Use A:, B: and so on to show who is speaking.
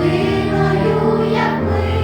A: людиною, як ми.